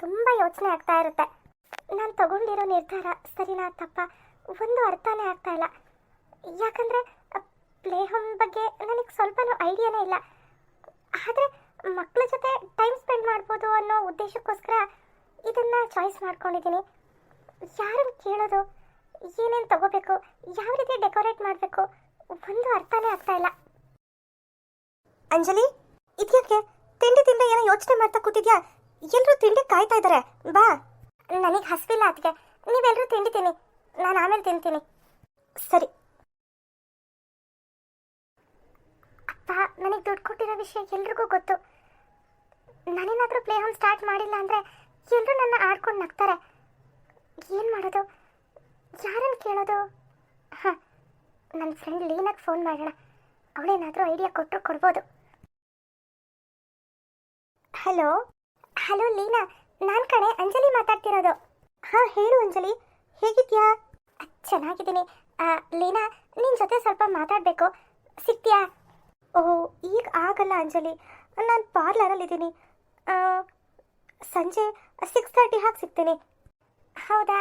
ತುಂಬ ಯೋಚನೆ ಆಗ್ತಾ ಇರುತ್ತೆ. ನಾನು ತಗೊಂಡಿರೋ ನಿರ್ಧಾರ ಸರಿನಾ ತಪ್ಪ? ಒಂದು ಅರ್ಥನೇ ಆಗ್ತಾ ಇಲ್ಲ. ಯಾಕಂದರೆ, ಪ್ಲೇ ಹೋಮ್ ಬಗ್ಗೆ ನನಗೆ ಸ್ವಲ್ಪನೂ ಐಡಿಯಾನೇ ಇಲ್ಲ. ಆದರೆ ಮಕ್ಕಳ ಜೊತೆ ಟೈಮ್ ಸ್ಪೆಂಡ್ ಮಾಡ್ಬೋದು ಅನ್ನೋ ಉದ್ದೇಶಕ್ಕೋಸ್ಕರ ಇದನ್ನು ಚಾಯ್ಸ್ ಮಾಡ್ಕೊಂಡಿದ್ದೀನಿ ಯಾರನ್ನು ಕೇಳೋದು? ಏನೇನು ತಗೋಬೇಕು? ಯಾವ ರೀತಿ ಡೆಕೋರೇಟ್ ಮಾಡಬೇಕು? ಒಂದು ಅರ್ಥನೇ ಆಗ್ತಾ ಇಲ್ಲ. ಅಂಜಲಿ, ಇದ್ಯಾಕೆ? ತಿಂಡಿ ತಿಂದ ಏನೋ ಯೋಚನೆ ಮಾಡ್ತಾ ಕೂತಿದ್ಯಾ? ಎಲ್ಲರೂ ತಿಂಡಿ ಕಾಯ್ತಾ ಇದ್ದಾರೆ ಬಾ. ನನಗೆ ಹಸಿವಿಲ್ಲ ಅದಕ್ಕೆ ನೀವೆಲ್ಲರೂ ತಿಂಡಿ ತಿನ್ನಿ. ನಾನು ಆಮೇಲೆ ತಿಂತೀನಿ. ಸರಿ. ಅಪ್ಪ, ನನಗೆ ದುಡ್ಡು ಕೊಟ್ಟಿರೋ ವಿಷಯ ಎಲ್ರಿಗೂ ಗೊತ್ತು. ನಾನೇನಾದರೂ ಪ್ಲೇ ಹೋಮ್ ಸ್ಟಾರ್ಟ್ ಮಾಡಿಲ್ಲ ಅಂದರೆ ಎಲ್ಲರೂ ನನ್ನ ಆಡ್ಕೊಂಡು ನಗ್ತಾರೆ. ಏನು ಮಾಡೋದು? ಯಾರನ್ನು ಕೇಳೋದು? ಹಾಂ. ನನ್ನ ಫ್ರೆಂಡ್ ಲೀನಾಗೆ ಫೋನ್ ಮಾಡೋಣ. ಅವಳೇನಾದರೂ ಐಡಿಯಾ ಕೊಟ್ಟರು ಕೊಡ್ಬೋದು. ಹಲೋ? ಹಲೋ, ಲೀನಾ. ನಾನು ಕಣೆ, ಅಂಜಲಿ ಮಾತಾಡ್ತಿರೋದು. ಹಾಂ, ಹೇಳು ಅಂಜಲಿ. ಹೇಗಿದ್ಯಾ? ಚೆನ್ನಾಗಿದ್ದೀನಿ. ಲೀನಾ ನಿನ್ನ ಜೊತೆ ಸ್ವಲ್ಪ ಮಾತಾಡಬೇಕು. ಸಿಗ್ತೀಯಾ? ಓ, ಈಗ ಆಗಲ್ಲ ಅಂಜಲಿ. ನಾನು ಪಾರ್ಲರಲ್ಲಿದ್ದೀನಿ ಸಂಜೆ ಸಿಕ್ಸ್ ತರ್ಟಿ ಹಾಗೆ ಸಿಗ್ತೀನಿ. ಹೌದಾ?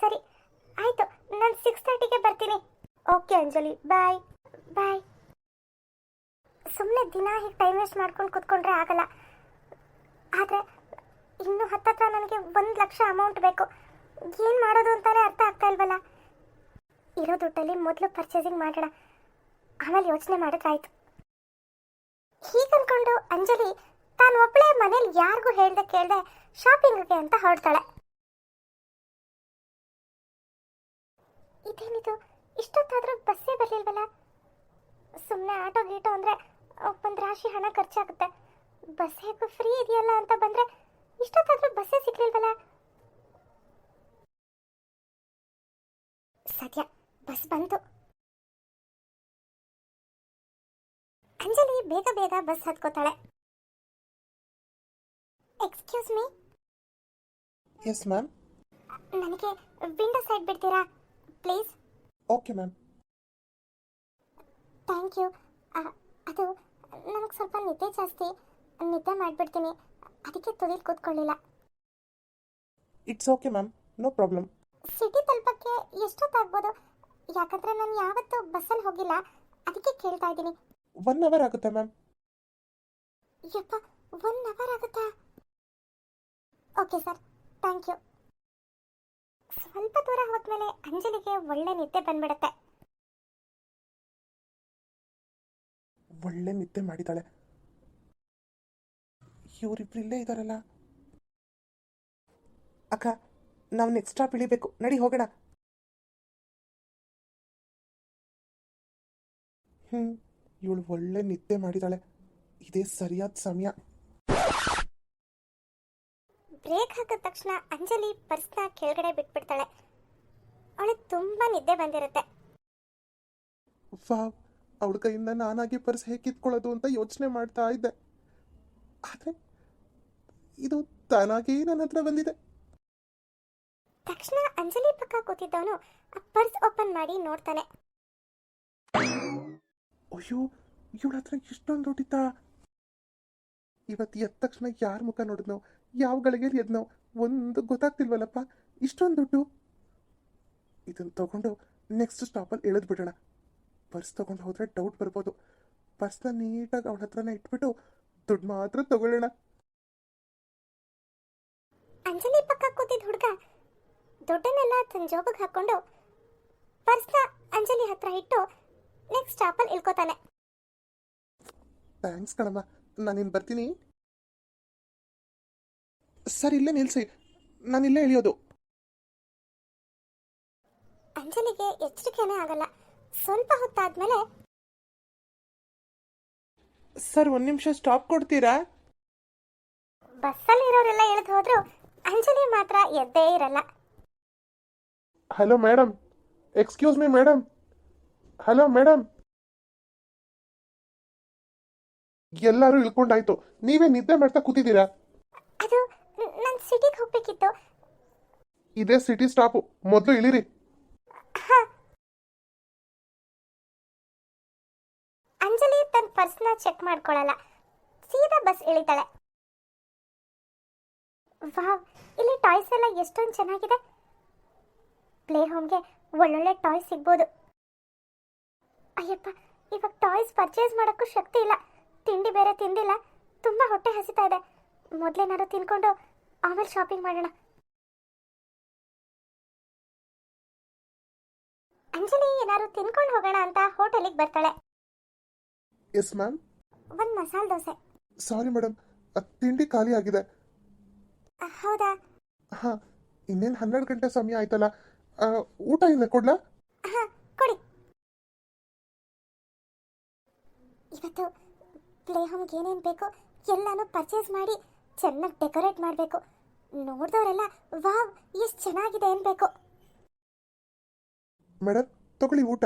ಸರಿ. ಆಯಿತು. ನಾನು ಸಿಕ್ಸ್ ತರ್ಟಿಗೆ ಬರ್ತೀನಿ. ಓಕೆ ಅಂಜಲಿ. ಬಾಯ್. ಬಾಯ್. ಸುಮ್ಮನೆ ದಿನ ಹೀಗೆ ಟೈಮ್ ವೇಸ್ಟ್ ಮಾಡ್ಕೊಂಡು ಕೂತ್ಕೊಂಡ್ರೆ ಆಗಲ್ಲ. ಆದರೆ ಇನ್ನು ಹತ್ತತ್ರ ನನಗೆ ಒಂದು ಲಕ್ಷ ಅಮೌಂಟ್ ಬೇಕು. ಏನು ಮಾಡೋದು ಅಂತಾನೆ ಅರ್ಥ ಆಗ್ತಾ ಇಲ್ವಲ್ಲ? ಇರೋ ದುಡ್ಡಲ್ಲಿ ಮೊದಲು ಪರ್ಚೇಸಿಂಗ್ ಮಾಡೋಣ. ಆಮೇಲೆ ಯೋಚನೆ ಹೀಗೆ ಹೀಗನ್ಕೊಂಡು ಅಂಜಲಿ ತಾನು ಒಬ್ಬಳೇ ಮನೇಲಿ ಯಾರಿಗೂ ಹೇಳ್ದೆ ಕೇಳ್ದೆ ಶಾಪಿಂಗ್ಗೆ ಅಂತ ಹೊರಡ್ತಾಳೆ. ಇದೇನಿದು? ಇಷ್ಟೊತ್ತಾದ್ರೂ ಬಸ್ಸೇ ಬರಲಿಲ್ವಲ್ಲ? ಸುಮ್ಮನೆ ಆಟೋ ಗೀಟೋ ಅಂದರೆ ಒಂದು ರಾಶಿ ಹಣ ಖರ್ಚಾಗುತ್ತೆ. ಬಸ್ ಹೇಗೂ ಫ್ರೀ ಇದೆಯಲ್ಲ ಅಂತ ಬಂದರೆ ಇಷ್ಟೊತ್ತಾದ್ರೂ ಬಸ್ಸೇ ಸಿಗ್ಲಿಲ್ವಲ್ಲ ಸದ್ಯ ಬಸ್ ಬಂತು. ಅಂಜಲಿ ಬೇಗ ಬೇಗ ಬಸ್ ಹತ್ಕೋತಾಳೆ. ಎಕ್ಸ್ಕ್ಯೂಸ್ ಮೀ ಎಸ್ ಮ್ಯಾಮ್ ನನಗೆ ವಿಂಡೋ ಸೈಡ್ ಬಿಡ್ತೀರಾ? Please okay ma'am thank you ಅದು ನಮಗೆ ಸ್ವಲ್ಪ ನಿದ್ದೆ ಜಾಸ್ತಿ. ನಿದ್ದೆ ಮಾಡಿಬಿಡ್ತೀನಿ. ಅದಕ್ಕೆ ತುದಿಲ್ ಕೂತ್ಕೊಳ್ಳಿಲ್ಲ. It's okay ma'am no problem city ತಲುಪಕ್ಕೆ ಎಷ್ಟೊತ್ತಾಗ್ಬೋದು? ಯಾಕಂದ್ರೆ ನಾನು ಯಾವತ್ತೂ ಬಸ್ಸಲ್ಲಿ ಹೋಗಿಲ್ಲ. ಅದಕ್ಕೆ ಕೇಳ್ತಾ ಇದ್ದೀನಿ. ಒನ್ ಅವರ್ ಆಗುತ್ತೆ ಮ್ಯಾಮ್ ಯಪ್ಪ ಒನ್ ಅವರ್ ಆಗುತ್ತಾ? ಓಕೆ ಸರ್ ಥ್ಯಾಂಕ್ ಯು ಸ್ವಲ್ಪ ದೂರ ಹೋದ್ಮೇಲೆ ಅಂಜಲಿಗೆ ಒಳ್ಳೆ ನಿದ್ದೆ ಬಂದ್ಬಿಡುತ್ತೆ. ಒಳ್ಳೆ ನಿದ್ದೆ ಮಾಡಿದ್ದಾಳೆ. ಇವರಿಬ್ರು ಇಲ್ಲೇ ಇದ್ದಾರಲ್ಲ ಅಕ್ಕ ನಾವು ನೆಕ್ಸ್ಟ್ ಸ್ಟಾಪ್ ಇಳಿಬೇಕು. ನಡಿ ಹೋಗೋಣ. ಹ್ಞೂ ಇವಳು ಒಳ್ಳೆ ನಿದ್ದೆ ಮಾಡಿದಾಳೆ. ಇದೇ ಸರಿಯಾದ ಸಮಯ. ಬ್ರೇಕ್ ಹಾಕಿದ ತಕ್ಷಣ ಅಂಜಲಿ ಪರ್ಸ್ನ ಕೆಳಗಡೆ ಬಿಟ್ಬಿಡ್ತಾಳೆ. ಅವಳಿಗೆ ತುಂಬ ನಿದ್ದೆ ಬಂದಿರುತ್ತೆ. ವಾವ್ ಅವಳ ಕೈಯಿಂದ ನಾನಾಗಿ ಪರ್ಸ್ ಹೇಗೆ ಕಿತ್ಕೊಳ್ಳೋದು ಅಂತ ಯೋಚನೆ ಮಾಡ್ತಾ ಇದ್ದೆ. ಆದರೆ ಇದು ತಾನಾಗಿಯೇ ನನ್ನ ಹತ್ರ ಬಂದಿದೆ. ತಕ್ಷಣ ಅಂಜಲಿ ಪಕ್ಕ ಕೂತಿದ್ದವನು ಪರ್ಸ್ ಓಪನ್ ಮಾಡಿ ನೋಡ್ತಾನೆ. ಅಯ್ಯೋ ಇವಳ ಹತ್ರ ಇಷ್ಟೊಂದು ದುಡ್ಡಿತ್ತ? ಇವತ್ತು ಎದ್ದ ತಕ್ಷಣ ಯಾರ ಮುಖ ನೋಡಿದ್ನೋ ಯಾವ ಗಳಿಗೆಯಲ್ಲಿ ಎದ್ನೋ ಒಂದು ಗೊತ್ತಾಗ್ತಿಲ್ವಲ್ಲಪ್ಪ? ಇಷ್ಟೊಂದು ದುಡ್ಡು. ಇದನ್ನು ತಗೊಂಡು ನೆಕ್ಸ್ಟ್ ಸ್ಟಾಪಲ್ಲಿ ಇಳಿದು ಬಿಡೋಣ. ಪರ್ಸ್ ತಗೊಂಡು ಹೋದ್ರೆ ಡೌಟ್ ಬರ್ಬೋದು. ಪರ್ಸ್ನ ನೀಟಾಗಿ ಅವಳ ಹತ್ರನೇ ಇಟ್ಬಿಟ್ಟು ದುಡ್ಡು ಮಾತ್ರ ತಗೊಳ್ಳೋಣ. ಅಂಜಲಿ ಪಕ್ಕ ಕೂತಿದ್ದ ಹುಡುಗ ದುಡ್ಡನ್ನೆಲ್ಲ ತನ್ನ ಜೋಬಿಗೆ ಹಾಕೊಂಡು ಪರ್ಸ್ನ ಅಂಜಲಿ ಹತ್ರ ಇಟ್ಟು ನೆಕ್ಸ್ಟ್ ಸ್ಟಾಪಲ್ಲಿ ಇಳ್ಕೋತಾನೆ. ಥ್ಯಾಂಕ್ಸ್ ಕಣಮ್ಮ. ನಾನಿನ್ ಬರ್ತೀನಿ. ಸರ್ ಇಲ್ಲೇ ನಿಲ್ಸಿ. ನಾನಿಲ್ಲೇ ಇಳಿಯೋದು. ಅಂಜಲಿಗೆ ಎಚ್ಚರಿಕೆನೇ ಆಗಲ್ಲ. ಸ್ವಲ್ಪ ಹೊತ್ತಾದ್ಮೇಲೆ ಸರ್ ಒಂದು ನಿಮಿಷ ಸ್ಟಾಪ್ ಕೊಡ್ತೀರಾ? ಬಸ್ಸಲ್ಲಿರೋರೆಲ್ಲ ಇಳಿದು ಹೋದ್ರು ಅಂಜಲಿ ಮಾತ್ರ ಎದ್ದೇ ಇರಲ್ಲ. Hello madam excuse me madam hello madam ಎಲ್ಲರೂ ಇಳ್ಕೊಂಡಾಯ್ತು. ನೀವೇ ನಿದ್ದೆ ಮಾಡ್ತಾ ಕೂತಿದ್ದೀರಾ? ಅದು ನಾನು ಸಿಟಿಗೆ ಹೋಗ್ಬೇಕಿತ್ತು. ಇದೇ ಸಿಟಿ ಸ್ಟಾಪು ಮೊದಲು ಇಳಿರಿ. ಅಂಜಲಿ ತನ್ನ ಪರ್ಸ್ನ ಚೆಕ್ ಮಾಡ್ಕೊಳ್ಳಲ್ಲ ಸೀದಾ ಬಸ್ ಇಳಿತಾಳೆ. ವಾವ್ ಇಲ್ಲಿ ಟಾಯ್ಸ್ ಎಲ್ಲ ಎಷ್ಟೊಂದು ಚೆನ್ನಾಗಿದೆ. ಪ್ಲೇ ಹೋಮ್ಗೆ ಒಳ್ಳೊಳ್ಳೆ ಟಾಯ್ಸ್ ಸಿಗ್ಬೋದು. ಅಯ್ಯಪ್ಪ ಇವಾಗ ಟಾಯ್ಸ್ ಪರ್ಚೇಸ್ ಮಾಡೋಕ್ಕೂ ಶಕ್ತಿ ಇಲ್ಲ. ತಿಂಡಿ ಬೇರೆ ತಿಂದಿಲ್ಲ. ತುಂಬ ಹೊಟ್ಟೆ ಹಸಿತಾ ಇದೆ. ಮೊದಲೇನಾದ್ರು ತಿನ್ಕೊಂಡು ಆಮೇಲೆ ಶಾಪಿಂಗ್ ಮಾಡೋಣ. ಅಂಜಲಿ ಏನಾದ್ರು ತಿನ್ಕೊಂಡು ಹೋಗೋಣ ಅಂತ ಹೋಟೆಲಿಗೆ ಬರ್ತಾಳೆ. ಎಸ್ ಮ್ಯಾಮ್ ಒಂದು ಮಸಾಲೆ ದೋಸೆ. ಸಾರಿ ಮೇಡಮ್ ತಿಂಡಿ ಖಾಲಿ ಆಗಿದೆ. ಹೌದಾ? ಹಾ ಇನ್ನೇನು ಹನ್ನೆರಡು ಗಂಟೆ ಸಮಯ ಆಯ್ತಲ್ಲ ಆ, ಊಟ ಇಲ್ಲ ಕೊಡ್ಲಾ? ಹಾ ಕೊಡಿ. ಇವತ್ತು ಪ್ಲೇ ಹೋಮ್ಗೆ ಏನೇನು ಬೇಕು ಎಲ್ಲಾನು ಪರ್ಚೇಸ್ ಮಾಡಿ ಚೆನ್ನಾಗಿ ಡೆಕೋರೇಟ್ ಮಾಡಬೇಕು. ನೋಡಿದವರೆಲ್ಲ ವಾವ್ ಎಷ್ಟು ಚೆನ್ನಾಗಿದೆ ಅನ್ಬೇಕು ಮೇಡಮ್ ತಗೊಳ್ಳಿ ಊಟ.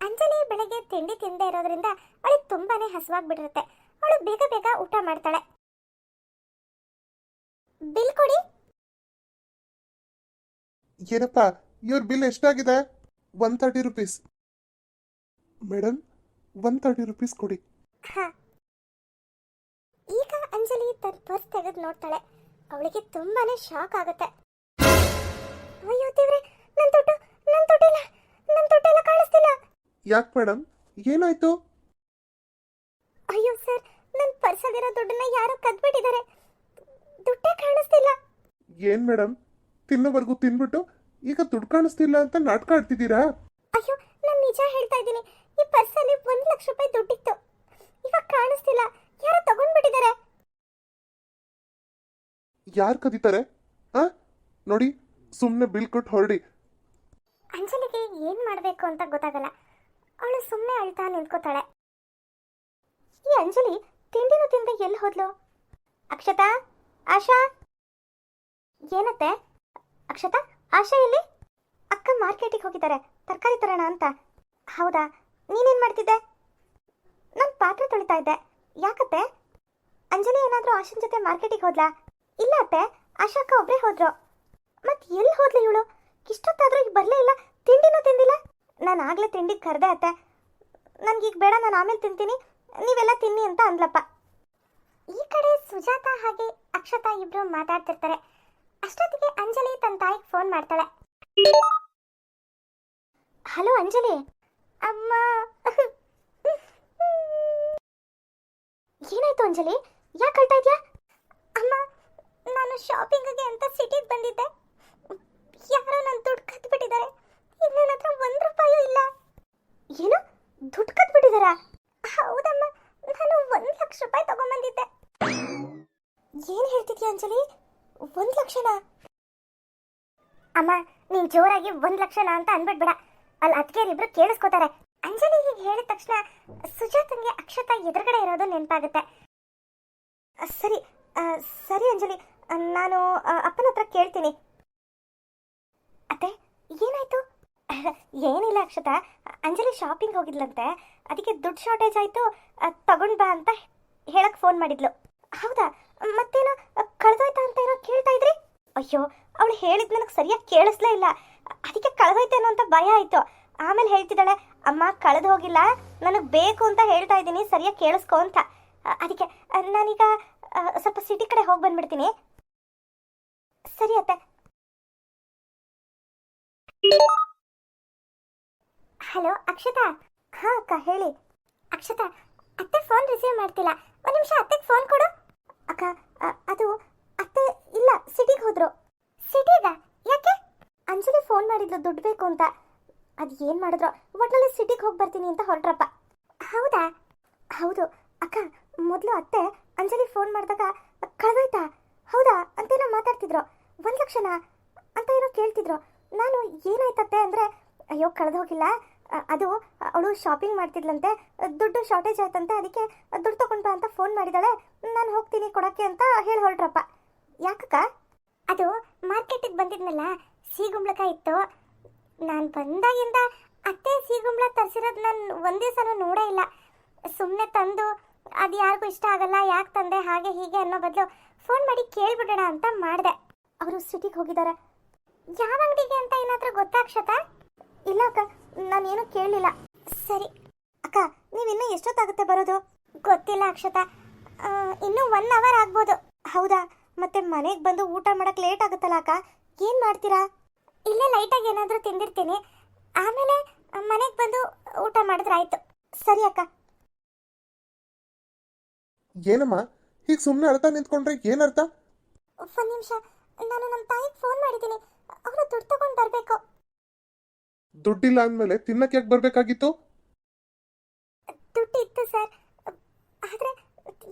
ಅಂಜಲಿ ಬೆಳಗ್ಗೆ ತಿಂಡಿ ತಿಂದೇ ಇರೋದ್ರಿಂದ ಅವಳಿಗೆ ತುಂಬಾನೇ ಹಸುವಾಗ್ಬಿಟ್ಟಿರುತ್ತೆ ಅವಳು ಬೇಗ ಬೇಗ ಊಟ ಮಾಡ್ತಾಳೆ. ಬಿಲ್ ಕೊಡಿ. ಏನಪ್ಪ ಇವ್ರ ಬಿಲ್ ಎಷ್ಟಾಗಿದೆ? One thirty rupees madam one thirty rupees ಕೊಡಿ. ಹಾ. ಈಗ ಅಂಜಲಿ ತನ್ನ ಪರ್ಸ್ ತೆಗೆದು ನೋಡ್ತಾಳೆ. ಅವಳಿಗೆ ತುಂಬಾನೇ ಶಾಕ್ ಆಗುತ್ತೆ. ಅಯ್ಯೋ ದೇವ್ರೆ ನನ್ನ ದುಡ್ಡು ನನ್ನ ದುಡ್ಡಿಲ್ಲ ನನ್ನ ದುಡ್ಡೆಲ್ಲ ಕಾಣಿಸ್ತಿಲ್ಲ. ಯಾಕೆ ಮೇಡಮ್ ಏನಾಯ್ತು? ಅಯ್ಯೋ ಸರ್ ನನ್ನ ಪರ್ಸಲ್ಲಿರೋ ದುಡ್ಡನ್ನ ಯಾರೋ ಕದ್ಬಿಟ್ಟಿದ್ದಾರೆ. ದುಡ್ಡೇ ಕಾಣಿಸ್ತಿಲ್ಲ. ಏನ್ ಮೇಡಮ್ ತಿನ್ನೋವರೆಗೂ ತಿನ್ಬಿಟ್ಟು ಈಗ ದುಡ್ಡು ಕಾಣಿಸ್ತಿಲ್ಲ ಅಂತ ನಾಟಕ ಆಡ್ತಿದ್ದೀರಾ? ಅಯ್ಯೋ ನಾನು ನಿಜ ಹೇಳ್ತಾ ಇದ್ದೀನಿ. ಈ ಪರ್ಸಲ್ಲಿ ಒಂದು ಲಕ್ಷ ರೂಪಾಯಿ ದುಡ್ಡಿತ್ತು. ಇವಾಗ ಕಾಣಿಸ್ತಿಲ್ಲ. ಯಾರೋ ತಗೊಂಡ್ಬಿಟ್ಟಿದ್ದಾರೆ. ಯಾರು ಕದೀತಾರೆ? ಆ? ನೋಡಿ ಸುಮ್ಮನೆ ಬಿಲ್ ಕೊಟ್ಟು ಹೊರಡಿ. ಅಂಜಲಿಗೆ ಏನ್ ಮಾಡಬೇಕು ಅಂತ ಗೊತ್ತಾಗಲ್ಲ. ಅವಳು ಸುಮ್ಮನೆ ಅಳ್ತಾ ನಿಂತ್ಕೋತಾಳೆ. ಈ ಅಂಜಲಿ ತಿಂಡಿನೂ ತಿಂದೆ ಎಲ್ಲಿ ಹೋದ್ಲು? ಅಕ್ಷತಾ? ಆಶಾ? ಏನತ್ತೆ? ಅಕ್ಷತಾ, ಆಶಾ ಇಲ್ಲಿ ಅಕ್ಕ ಮಾರ್ಕೆಟಿಗೆ ಹೋಗಿದ್ದಾರೆ. ತರಕಾರಿ ತರೋಣ ಅಂತ. ಹೌದಾ? ನೀನೇನ್ ಮಾಡ್ತಿದ್ದೆ? ನಾನು ಪಾತ್ರೆ ತೊಳಿತಾ ಇದ್ದೆ. ಯಾಕತ್ತೆ? ಅಂಜಲಿ ಏನಾದರೂ ಆಶನ್ ಜೊತೆ ಮಾರ್ಕೆಟಿಗೆ ಹೋದ್ಲಾ? ಇಲ್ಲ ಅತ್ತೆ, ಆಶಾ ಅಕ್ಕ ಒಬ್ಬರೇ ಹೋದ್ರು. ಮತ್ತೆ ಎಲ್ಲಿ ಹೋದ್ಲು ಇವಳು? ಇಷ್ಟೊತ್ತಾದರೂ ಈಗ ಬರಲೇ ಇಲ್ಲ. ತಿಂಡಿನೂ ತಿಂದಿಲ್ಲ. ನಾನು ಆಗ್ಲೇ ತಿಂಡಿ ಕರೆದೆ ಅತ್ತೆ. ನನಗೀಗ ಬೇಡ, ನಾನು ಆಮೇಲೆ ತಿಂತೀನಿ. ನೀವೆಲ್ಲ ತಿನ್ನಿ ಅಂತ ಅಂದ್ಲಪ್ಪ. ಈ ಕಡೆ ಸುಜಾತ ಹಾಗೆ ಅಕ್ಷತಾ ಇಬ್ರು ಮಾತಾಡ್ತಿರ್ತಾರೆ. ಅಷ್ಟೊತ್ತಿಗೆ ಅಂಜಲಿ ತನ್ನ ತಾಯಿಗೆ ಫೋನ್ ಮಾಡ್ತಾಳೆ. ಹಲೋ ಅಂಜಲಿ. ಅಮ್ಮ. ಏನಾಯ್ತು ಅಂಜಲಿ? ಯಾಕೆ ಕಳ್ತಾ ಇದ್ಯಾ? ಅಮ್ಮ, ನಾನು ಶಾಪಿಂಗ್ಗೆ ಅಂತ ಸಿಟಿಗೆ ಬಂದಿದ್ದೆ. ಯಾರೋ ನನ್ನ ದುಡ್ಡು ಕತ್ಬಿಟ್ಟಿದ್ದಾರೆ ಈಗ ನನ್ನ ಹತ್ರ ಒಂದು ರೂಪಾಯೂ ಇಲ್ಲ. ಏನು? ದುಡ್ಡು ಕತ್ಬಿಟ್ಟಿದ್ದಾರಾ ಒಂದು ಲಕ್ಷ ರೂಪಾಯಿ ತಗೊಂಬಂದಿದ್ದೆ. ಏನು ಹೇಳ್ತಿದ್ಯಾ ಅಂಜಲಿ? ಒಂದ್ ಲಕ್ಷನಾ? ಅಮ್ಮ, ನೀನ್ ಜೋರಾಗಿ ಒಂದ್ ಲಕ್ಷನ ಅಂತ ಅನ್ಬಿಡ್ಬೇಡ ಅಲ್ಲಿ ಅತ್ಗೆಯರಿಬ್ರು ಕೇಳಿಸ್ಕೋತಾರೆ. ಅಂಜಲಿ ಹೀಗೆ ಹೇಳಿದ ತಕ್ಷಣ ಸುಜಾತಂಗೆ ಅಕ್ಷತಾ ಎದುರುಗಡೆ ಇರೋದು ನೆನಪಾಗುತ್ತೆ. ಸರಿ. ಸರಿ ಅಂಜಲಿ. ನಾನು ಅಪ್ಪನ ಹತ್ರ ಕೇಳ್ತೀನಿ. ಅತ್ತೆ, ಏನಾಯ್ತು? ಏನಿಲ್ಲ ಅಕ್ಷತಾ. ಅಂಜಲಿ ಶಾಪಿಂಗ್ ಹೋಗಿದ್ಲಂತೆ. ಅದಕ್ಕೆ ದುಡ್ಡು ಶಾರ್ಟೇಜ್ ಆಯ್ತು. ತಗೊಂಡ್ ಬಾ ಅಂತ ಹೇಳಕ್ ಫೋನ್ ಮಾಡಿದ್ಲು. ಹೌದಾ? ಮತ್ತೇನೋ ಕಳೆದೋಯ್ತಾ ಅಂತ ಏನೋ ಕೇಳ್ತಾ ಇದ್ರಿ? ಅಯ್ಯೋ, ಅವಳು ಹೇಳಿದ್ ನನಗೆ ಸರಿಯಾಗಿ ಕೇಳಿಸ್ಲೇ ಇಲ್ಲ. ಅದಕ್ಕೆ ಕಳೆದೋಯ್ತೇನೋ ಅಂತ ಭಯ ಆಯ್ತು. ಆಮೇಲೆ ಹೇಳ್ತಿದ್ದಾಳೆ, ಅಮ್ಮ, ಕಳೆದು ಹೋಗಿಲ್ಲ. ನನಗೆ ಬೇಕು ಅಂತ ಹೇಳ್ತಾ ಇದ್ದೀನಿ, ಸರಿಯಾಗಿ ಕೇಳಿಸ್ಕೊ ಅಂತ. ಅದಕ್ಕೆ, ನಾನೀಗ ಸ್ವಲ್ಪ ಸಿಟಿ ಕಡೆ ಹೋಗಿ ಬಂದ್ಬಿಡ್ತೀನಿ. ಸರಿ ಅತ್ತೆ. ಹಲೋ, ಅಕ್ಷತಾ? ಹಾ ಅಕ್ಕ, ಹೇಳಿ. ಅಕ್ಷತಾ, ಅತ್ತೆ ಫೋನ್ ರಿಸೀವ್ ಮಾಡ್ತಿಲ್ಲ. ಒಂದು ನಿಮಿಷ ಅತ್ತೆಗೆ ಫೋನ್ ಕೊಡು. ಅಕ್ಕ ಅದು ಅತ್ತೆ ಇಲ್ಲ ಸಿಟಿಗೆ ಹೋದ್ರು. ಸಿಟಿಗ? ಯಾಕೆ? ಅಂಜಲಿ ಫೋನ್ ಮಾಡಿದ್ಲು ದುಡ್ಡು ಬೇಕು ಅಂತ. ಅದು ಏನು ಮಾಡಿದ್ರು? ಒಟ್ನಲ್ಲಿ ಸಿಟಿಗೆ ಹೋಗಿ ಬರ್ತೀನಿ ಅಂತ ಹೊರಟ್ರಪ್ಪ. ಹೌದಾ? ಹೌದು. ಅಕ್ಕ ಮೊದಲು ಅತ್ತೆ ಅಂಜಲಿ ಫೋನ್ ಮಾಡಿದಾಗ ಕಳೆದೋಯ್ತಾ? ಹೌದಾ? ಅಂತೇನೋ ಮಾತಾಡ್ತಿದ್ರು. ಒಂದು ಲಕ್ಷನಾ? ಅಂತ ಏನೋ ಕೇಳ್ತಿದ್ರು. ನಾನು ಏನಾಯ್ತತ್ತೆ ಅಂದರೆ ಅಯ್ಯೋ ಕಳೆದು ಹೋಗಿಲ್ಲ ಅದು ಅವಳು ಶಾಪಿಂಗ್ ಮಾಡ್ತಿದ್ಲಂತೆ ದುಡ್ಡು ಶಾರ್ಟೇಜ್ ಆಯ್ತಂತೆ ಅದಕ್ಕೆ ದುಡ್ಡು ತಗೊಂಡ್ಬಾ ಅಂತ ಫೋನ್ ಮಾಡಿದಾಳೆ. ನಾನು ಹೋಗ್ತೀನಿ ಕೊಡಕ್ಕೆ ಅಂತ ಹೇಳಿ ಹೊರಟ್ರಪ್ಪ. ಯಾಕಕ್ಕ? ಅದು ಮಾರ್ಕೆಟಿಗೆ ಬಂದಿದ್ನಲ್ಲ ಸೀಗುಂಬ್ಳಕಾಯಿ ಇತ್ತು. ನಾನು ಬಂದಾಗಿಂದ ಅತ್ತೆ ಸೀಗುಂಬ್ಳ ತರಿಸಿರೋದು ನಾನು ಒಂದೇ ಸಲ ನೋಡೇ ಇಲ್ಲ. ಸುಮ್ಮನೆ ತಂದು ಅದು ಯಾರಿಗೂ ಇಷ್ಟ ಆಗಲ್ಲ ಯಾಕೆ ತಂದೆ ಹಾಗೆ ಹೀಗೆ ಅನ್ನೋ ಬದಲು ಫೋನ್ ಮಾಡಿ ಕೇಳಿಬಿಡೋಣ ಅಂತ ಮಾಡಿದೆ. ಅವರು ಸಿಟಿಗೆ ಹೋಗಿದ್ದಾರೆ. ಯಾವ ಅಂಗಡಿಗೆ ಅಂತ ಏನಾದರೂ ಗೊತ್ತಾ ಅಕ್ಷತಾ ಇಲ್ಲ ಅಕ್ಕ ನಾನೇನು ಕೇಳಲಿಲ್ಲ. ಸರಿ. ಅಕ್ಕ ನೀವಿನ್ನೂ ಎಷ್ಟೊತ್ತಾಗುತ್ತೆ ಬರೋದು? ಗೊತ್ತಿಲ್ಲ ಅಕ್ಷತಾ. ಇನ್ನೂ ಒನ್ ಅವರ್ ಆಗ್ಬೋದು. ಹೌದಾ? ಮತ್ತೆ ಮನೆಗೆ ಬಂದು ಊಟ ಮಾಡಕ್ ಲೇಟ್ ಆಗುತ್ತಲ್ಲ ಅಕ್ಕ? ಏನು ಮಾಡ್ತೀರಾ? ಇಲ್ಲೇ ಲೈಟಾಗಿ ಏನಾದರೂ ತಿಂದಿರ್ತೀನಿ. ಆಮೇಲೆ ಮನೆಗೆ ಬಂದು ಊಟ ಮಾಡಿದ್ರೆ ಆಯ್ತು. ಸರಿ ಅಕ್ಕ. ಏನಮ್ಮ? ಹೀಗೆ ಸುಮ್ಮನೆ ಅಳ್ತಾ ನಿಂತ್ಕೊಂಡ್ರೆ ಏನರ್ಥ? ಒಂದು ನಿಮಿಷ. ನಾನು ನಮ್ಮ ತಾಯಿಗೆ ಫೋನ್ ಮಾಡಿದ್ದೀನಿ. ಅವರು ದುಡ್ಡು ತಗೊಂಡು ಬರಬೇಕು. ದುಡ್ಡಿಲ್ಲ ಅಂದಮೇಲೆ ತಿನ್ನಕ್ಕೆ ಯಾಕೆ ಬರಬೇಕಾಗಿತ್ತು? ದುಡ್ಡು ಇತ್ತು ಸರ್. ಆದರೆ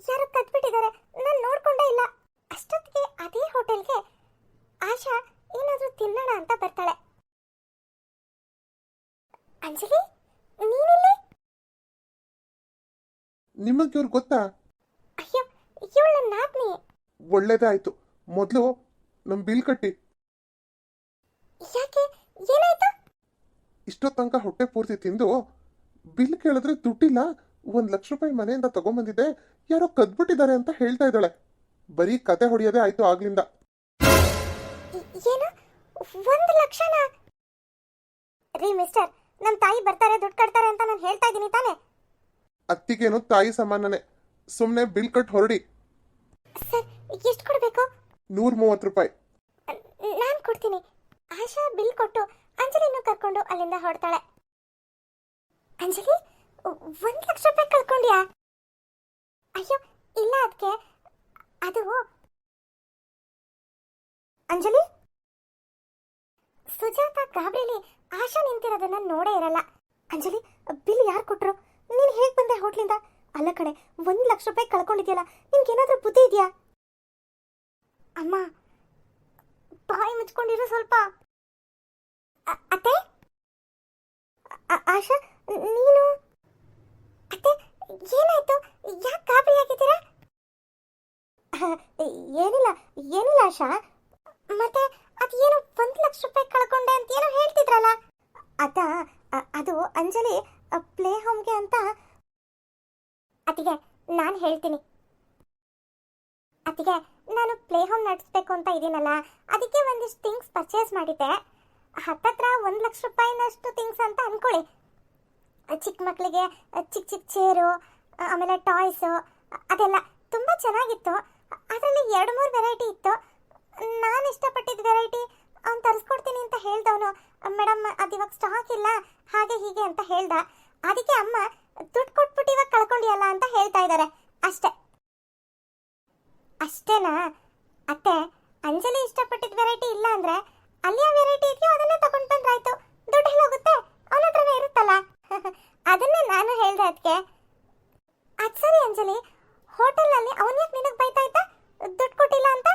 ಯಾರೋ ಕದ್ಬಿಟ್ಟಿದ್ದಾರೆ. ನಾನು ನೋಡ್ಕೊಂಡೇ ಇಲ್ಲ. ಅಷ್ಟೊತ್ತಿಗೆ ಅದೇ ಹೋಟೆಲ್ಗೆ ಆಶಾ ಏನಾದರೂ ತಿನ್ನೋಣ ಅಂತ ಬರ್ತಾಳೆ. ಅಂಜಲಿ ನೀನಿಲ್ಲಿ? ನಿಮಗೆ ಇವ್ರು ಗೊತ್ತಾ? ಅಯ್ಯೋ ಇವಳ ನಾದ್ನಿ. ಒಳ್ಳೇದೇ ಆಯ್ತು ಮೊದಲು ನಮ್ಮ ಬಿಲ್ ಕಟ್ಟಿ. ಯಾಕೆ? ಏನಾಯ್ತು? ಇಷ್ಟೊತ್ತಂಕ ತನಕ ಹೊಟ್ಟೆ ಪೂರ್ತಿ ತಿಂದು ಬಿಲ್ ಕೇಳಿದ್ರೆ ದುಡ್ಡಿಲ್ಲ ಒಂದು ಲಕ್ಷ ರೂಪಾಯಿ ಮನೆಯಿಂದ ತಗೊಂಬಂದಿದ್ದೆ ಯಾರೋ ಕದ್ಬಿಟ್ಟಿದ್ದಾರೆ ಅಂತ ಹೇಳ್ತಾ ಇದ್ದಾಳೆ. ಬರೀ ಕತೆ ಹೊಡೆಯೋದೇ ಆಯ್ತು ಆಗ್ಲಿಂದ. ರೀ ಮಿಸ್ಟರ್ ನಮ್ಮ ತಾಯಿ ಬರ್ತಾರೆ ದುಡ್ಡು ಕಟ್ತಾರೆ ಅಂತ ನಾನು ಹೇಳ್ತಾ ಇದ್ದೀನಿ ತಾನೇ? ಅತ್ತಿಗೇನು ತಾಯಿ ಸಮಾನನೇ. ಸುಮ್ಮನೆ ಬಿಲ್ ಕಟ್ ಹೊರಡಿ. ಸರ್ ಎಷ್ಟು ಕೊಡಬೇಕು? ನೂರ ಮೂವತ್ತು ರೂಪಾಯಿ. ನಾನು ಕೊಡ್ತೀನಿ. ಆಶಾ ಬಿಲ್ ಕೊಟ್ಟು ಅಂಜಲಿನೂ ಕರ್ಕೊಂಡು ಅಲ್ಲಿಂದ ಹೊರಡ್ತಾಳೆ. ಅಂಜಲಿ, ಒಂದು ಲಕ್ಷ ರೂಪಾಯಿ ಕಳ್ಕೊಂಡ್ಯಾ? ಅಯ್ಯೋ, ಇಲ್ಲ ಅದಕ್ಕೆ ಅದು ಅಂಜಲಿ? ಸುಜಾತ ಗಾಬರಿಲಿ ಆಶಾ ನಿಂತಿರೋದನ್ನ ನೋಡೇ ಇರಲ್ಲ. ಅಂಜಲಿ, ಬಿಲ್ ಯಾರು ಕೊಟ್ರು? ನೀನು ಹೇಗೆ ಬಂದೆ ಹೋಟ್ಲಿಂದ? ಅಲ್ಲ ಕಡೆ ಒಂದು ಲಕ್ಷ ರೂಪಾಯಿ ಕಳ್ಕೊಂಡಿದ್ಯಲ್ಲ ನಿನ್ಗೇನಾದ್ರೂ ಬುದ್ಧಿ ಇದೆಯಾ? ಅಮ್ಮ, ಬಾಯಿ ಮುಚ್ಕೊಂಡಿರೋ ಸ್ವಲ್ಪ. ಅತ್ತೆ? ಆಶಾ ನೀನು? ಅತ್ತೆ, ಏನಾಯ್ತು? ಯಾಕೆ ಗಾಬರಿ ಆಗಿದ್ದೀರಾ ಏನಿಲ್ಲ ಏನಿಲ್ಲ ಆಶಾ. ಮತ್ತೆ ಅದೇನು ಒಂದು ಲಕ್ಷ ರೂಪಾಯಿ ಕಳ್ಕೊಂಡೆ ಅಂತ ಏನೋ ಹೇಳ್ತಿದ್ರಲ್ಲ? ಅದ, ಅದು ಅಂಜಲಿ ಪ್ಲೇ ಹೋಮ್ಗೆ ಅಂತ. ಅತಿಗೆ ನಾನು ಹೇಳ್ತೀನಿ. ಅತಿಗೆ ನಾನು ಪ್ಲೇ ಹೋಮ್ ನಡೆಸ್ಬೇಕು ಅಂತ ಇದ್ದೀನಲ್ಲ ಅದಕ್ಕೆ ಒಂದಿಷ್ಟು ಥಿಂಗ್ಸ್ ಪರ್ಚೇಸ್ ಮಾಡಿದ್ದೆ. ಹತ್ತತ್ರ ಒಂದು ಲಕ್ಷ ರೂಪಾಯಿನಷ್ಟು ಥಿಂಗ್ಸ್ ಅಂತ ಅನ್ಕೊಳ್ಳಿ. ಚಿಕ್ಕ ಮಕ್ಕಳಿಗೆ ಚಿಕ್ಕ ಚಿಕ್ಕ ಚೇರು ಆಮೇಲೆ ಟಾಯ್ಸು, ಅದೆಲ್ಲ ತುಂಬ ಚೆನ್ನಾಗಿತ್ತು. ಅದರಲ್ಲಿ ಎರಡು ಮೂರು ವೆರೈಟಿ ಇತ್ತು. ನಾನು ಇಷ್ಟಪಟ್ಟಿದ್ದ ವೆರೈಟಿ ಅವ್ನು ತರಿಸ್ಕೊಡ್ತೀನಿ ಅಂತ ಹೇಳ್ದವನು. ಮೇಡಮ್ ಅದು ಇವಾಗ ಸ್ಟಾಕ್ ಇಲ್ಲ. ಹಾಗೆ ಹೀಗೆ ಅಂತ ಹೇಳ್ದ. ಅದಕ್ಕೆ ಅಮ್ಮ, ದುಡ್ಡು ಕೊಟ್ಬಿಟ್ಟು ಇವಾಗ ಕಳ್ಕೊಂಡಿಯಲ್ಲ ಅಂತ ಹೇಳ್ತಾ ಇದ್ದಾರೆ ಅಷ್ಟೇ. ಅಷ್ಟೇನಾ? ಅತ್ತೆ, ಅಂಜಲಿ ಇಷ್ಟಪಟ್ಟಿದ್ದ ವೆರೈಟಿ ಇಲ್ಲ ಅಂದ್ರೆ ಅಲ್ಲಿಯ ವೆರೈಟಿ ಇದೆಯೋ ಅದನ್ನೇ ತಗೊಂಡು ಬಂದ್ರಾಯ್ತು. ದುಡ್ಡು ಹೋಗುತ್ತೆ? ಅವನ ಹತ್ರನೇ ಇರುತ್ತಲ್ಲ. ಅದನ್ನೇ ನಾನು ಹೇಳ್ದೆ ಅದಕ್ಕೆ ಅದು ಸರಿ ಅಂಜಲಿ. ಹೋಟೆಲ್ನಲ್ಲಿ ಅವನ ಯಾಕೆ ನಿನಗೆ ಬೈತಾ ಇದ್ದ? ದುಡ್ಡು ಕೊಟ್ಟಿಲ್ಲ ಅಂತ?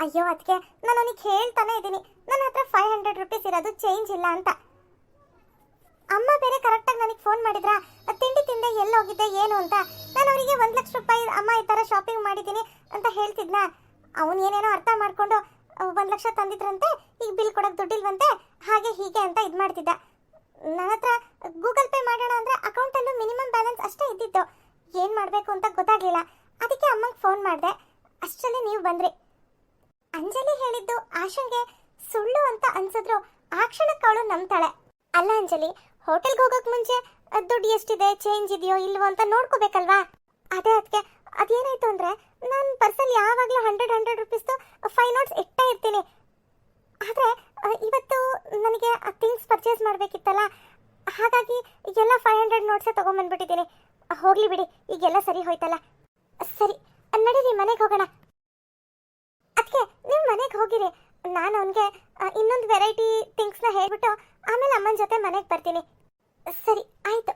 ಅಯ್ಯೋ ಅದಕ್ಕೆ ನಾನು ಅವನಿಗೆ ಹೇಳ್ತಾನೆ ಇದ್ದೀನಿ. ನನ್ನ ಹತ್ರ ಫೈವ್ ಹಂಡ್ರೆಡ್ ರುಪೀಸ್ ಇರೋದು ಚೇಂಜ್ ಇಲ್ಲ ಅಂತ. ಅಮ್ಮ ಬೇರೆ ಕರೆಕ್ಟಾಗಿ ನನಗೆ ಫೋನ್ ಮಾಡಿದ್ರಾ? ತಿಂಡಿ ತಿಂದೆ, ಎಲ್ಲಿ ಹೋಗಿದ್ದೆ, ಏನು ಅಂತ? ನಾನು ಅವರಿಗೆ ಒಂದು ಲಕ್ಷ ರೂಪಾಯಿ ಅಮ್ಮ ಈ ಥರ ಶಾಪಿಂಗ್ ಮಾಡಿದ್ದೀನಿ ಅಂತ ಹೇಳ್ತಿದ್ನ. ಅವನು ಏನೇನೋ ಅರ್ಥ ಮಾಡಿಕೊಂಡು ಒಂದು ಲಕ್ಷ ತಂದಿದ್ರಂತೆ, ಈಗ ಬಿಲ್ ಕೊಡೋಕೆ ದುಡ್ಡಿಲ್ವಂತೆ, ಹಾಗೆ ಹೀಗೆ ಅಂತ ಇದು ಮಾಡ್ತಿದ್ದ. ನನ್ನ ಹತ್ರ ಗೂಗಲ್ ಪೇ ಮಾಡೋಣ ಅಂದರೆ ಅಕೌಂಟಲ್ಲೂ ಮಿನಿಮಮ್ ಬ್ಯಾಲೆನ್ಸ್ ಅಷ್ಟೇ ಇದ್ದಿತ್ತು. ಏನು ಮಾಡಬೇಕು ಅಂತ ಗೊತ್ತಾಗಲಿಲ್ಲ. ಅದಕ್ಕೆ ಅಮ್ಮಂಗೆ ಫೋನ್ ಮಾಡಿದೆ. ಅಷ್ಟರಲ್ಲಿ ನೀವು ಬಂದ್ರಿ. ಅಂಜಲಿ ಹೇಳಿದ್ದು ಆಶಂಗೆ ಸುಳ್ಳು ಅಂತ ಅನ್ಸಿದ್ರು. ಆ ಕ್ಷಣಕ್ಕೆ ಅವಳು ನಂಬ್ತಾಳೆ. ಅಲ್ಲ ಅಂಜಲಿ, ಹೋಟೆಲ್ಗೆ ಹೋಗೋಕೆ ಮುಂಚೆ ದುಡ್ಡು ಎಷ್ಟಿದೆ ಚೇಂಜ್ ಇದೆಯೋ ಇಲ್ವೋ ಅಂತ ನೋಡ್ಕೋಬೇಕಲ್ವಾ? ಅದೇ ಅದಕ್ಕೆ ಅದೇನಾಯ್ತು ಅಂದ್ರೆ ನನ್ನ ಪರ್ಸಲ್ಲಿ ಯಾವಾಗಲೂ ಹಂಡ್ರೆಡ್ ಹಂಡ್ರೆಡ್ ರುಪೀಸ್ದು ಫೈವ್ ನೋಟ್ಸ್ ಇಟ್ಟೇ ಇರ್ತೀನಿ. ಆದರೆ ಇವತ್ತು ನನಗೆ ಆ ಥಿಂಗ್ಸ್ ಪರ್ಚೇಸ್ ಮಾಡಬೇಕಿತ್ತಲ್ಲ, ಹಾಗಾಗಿ ಎಲ್ಲ ಫೈವ್ ಹಂಡ್ರೆಡ್ ನೋಟ್ಸೇ ತೊಗೊಂಬಂದ್ಬಿಟ್ಟಿದ್ದೀನಿ. ಹೋಗಲಿ ಬಿಡಿ, ಈಗೆಲ್ಲ ಸರಿ ಹೋಯ್ತಲ್ಲ. ಸರಿ, ನಡೀರಿ, ಮನೆಗೆ ಹೋಗೋಣ. ಅದಕ್ಕೆ ನೀವು ಮನೆಗೆ ಹೋಗಿರಿ. ನಾನು ಅವನಿಗೆ ಇನ್ನೊಂದು ವೆರೈಟಿ ಥಿಂಗ್ಸ್ನ ಹೇಳಿಬಿಟ್ಟು ಆಮೇಲೆ ಅಮ್ಮನ ಜೊತೆ ಮನೆಗೆ ಬರ್ತೀನಿ. ಸರಿ, ಆಯಿತು.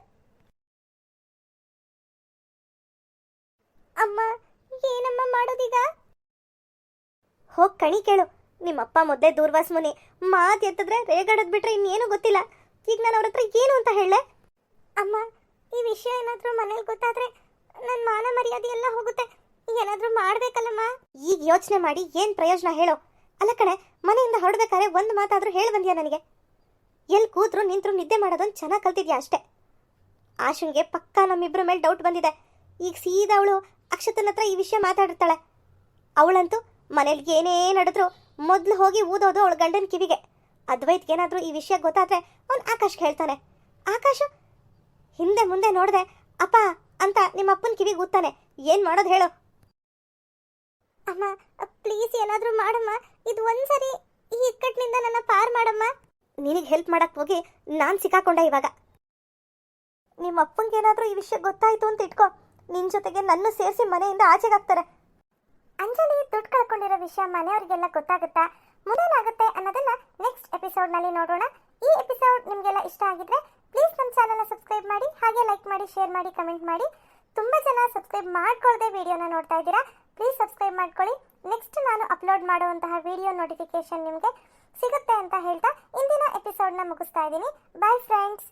ಅಮ್ಮ, ಏನಮ್ಮ ಮಾಡೋದೀಗ? ಹೋಗಿ ಕಣಿ ಕೇಳು. ನಿಮ್ಮಪ್ಪ ಮುದ್ದೆ ದೂರ್ವಾಸ್ ಮುನಿ. ಮಾತು ಎತ್ತಿದ್ರೆ ರೇಗಡದ್ ಬಿಟ್ರೆ ಇನ್ನೇನು ಗೊತ್ತಿಲ್ಲ. ಈಗ ನಾನು ಅವ್ರ ಹತ್ರ ಏನು ಅಂತ ಹೇಳೆ ಅಮ್ಮ, ಈ ವಿಷಯ ಏನಾದರೂ ಮನೇಲಿ ಗೊತ್ತಾದ್ರೆ ನನ್ನ ಮಾನ ಮರ್ಯಾದೆ ಎಲ್ಲ ಹೋಗುತ್ತೆ. ಏನಾದರೂ ಮಾಡ್ಬೇಕಲ್ಲಮ್ಮ? ಈಗ ಯೋಚನೆ ಮಾಡಿ ಏನು ಪ್ರಯೋಜನ ಹೇಳೋ. ಅಲ್ಲ ಕಣೆ, ಮನೆಯಿಂದ ಹೊರಡ್ಬೇಕಾದ್ರೆ ಒಂದು ಮಾತಾದರೂ ಹೇಳಿ ಬಂದ್ಯಾ ನನಗೆ? ಎಲ್ಲಿ ಕೂತ್ರು ನಿಂತ್ರು ನಿದ್ದೆ ಮಾಡೋದೊಂದು ಚೆನ್ನಾಗಿ ಕಲ್ತಿದ್ಯಾ ಅಷ್ಟೇ? ಆಶುನ್ಗೆ ಪಕ್ಕಾ ನಮ್ಮಿಬ್ರ ಮೇಲೆ ಡೌಟ್ ಬಂದಿದೆ. ಈಗ ಸೀದಾ ಅವಳು ಅಕ್ಷತನ ಹತ್ರ ಈ ವಿಷಯ ಮಾತಾಡಿರ್ತಾಳೆ ಅವಳಂತೂ ಮನೇಲಿ ಏನೇ ನಡೆದ್ರು. ಮೊದಲು ಹೋಗಿ ಊದೋದು ಅವಳ ಗಂಡನ ಕಿವಿಗೆ. ಅದ್ವೈತ್ಗೆ ಏನಾದರೂ ಈ ವಿಷಯ ಗೊತ್ತಾದ್ರೆ ಅವನು ಆಕಾಶ್ ಹೇಳ್ತಾನೆ. ಆಕಾಶ ಹಿಂದೆ ಮುಂದೆ ನೋಡಿದೆ ಅಪ್ಪ ಅಂತ ನಿಮ್ಮ ಅಪ್ಪನ ಕಿವಿಗೆ ಊದ್ತಾನೆ. ಏನು ಮಾಡೋದು ಹೇಳು. ಅಮ್ಮ ಪ್ಲೀಸ್ ಏನಾದರೂ ಮಾಡಮ್ಮ. ಇದು ಒಂದ್ಸರಿ ಈ ಇಕ್ಕಟ್ಟಿನಿಂದ ನನ್ನ ಪಾರ್ ಮಾಡಮ್ಮ. ನಿನಗೆ ಹೆಲ್ಪ್ ಮಾಡಕ್ ಹೋಗಿ ನಾನು ಸಿಕ್ಕಾಕೊಂಡೆ ಇವಾಗ. ನಿಮ್ಮ ಅಪ್ಪಂಗೆ ಏನಾದರೂ ಈ ವಿಷಯ ಗೊತ್ತಾಯ್ತು ಅಂತ ಇಟ್ಕೋ. ನಿನ್ನ ಜೊತೆಗೆ ನನ್ನ ಸೇರಿಸಿ ಮನೆಯಿಂದ ಆಚೆಗಾಗ್ತಾರೆ ಹಾಕ್ತಾರೆ. ಅಂಜಲಿ ದುಡ್ಡು ಕಳ್ಕೊಂಡಿರೋ ವಿಷಯ ಮನೆಯವರಿಗೆಲ್ಲ ಗೊತ್ತಾಗುತ್ತಾ? ಮುಂದೇನಾಗುತ್ತೆ ಅನ್ನೋದನ್ನ ನೆಕ್ಸ್ಟ್ ಎಪಿಸೋಡ್ನಲ್ಲಿ ನೋಡೋಣ. ಈ ಎಪಿಸೋಡ್ ನಿಮಗೆಲ್ಲ ಇಷ್ಟ ಆಗಿದ್ರೆ ಪ್ಲೀಸ್ ನಮ್ಮ ಚಾನಲ್ನ ಸಬ್ಸ್ಕ್ರೈಬ್ ಮಾಡಿ, ಹಾಗೆ ಲೈಕ್ ಮಾಡಿ ಶೇರ್ ಮಾಡಿ ಕಮೆಂಟ್ ಮಾಡಿ. ತುಂಬ ಜನ ಸಬ್ಸ್ಕ್ರೈಬ್ ಮಾಡ್ಕೊಳ್ಳದೆ ವಿಡಿಯೋನ ನೋಡ್ತಾ ಇದ್ದೀರಾ? ಪ್ಲೀಸ್ ಸಬ್ಸ್ಕ್ರೈಬ್ ಮಾಡ್ಕೊಳ್ಳಿ. ನೆಕ್ಸ್ಟ್ ನಾನು ಅಪ್ಲೋಡ್ ಮಾಡುವಂತಹ ವಿಡಿಯೋ ನೋಟಿಫಿಕೇಶನ್ ನಿಮಗೆ ಸಿಗುತ್ತೆ ಅಂತ ಹೇಳ್ತಾ ಇಂದಿನ ಎಪಿಸೋಡ್ನ ಮುಗಿಸ್ತಾ ಇದ್ದೀನಿ. Bye friends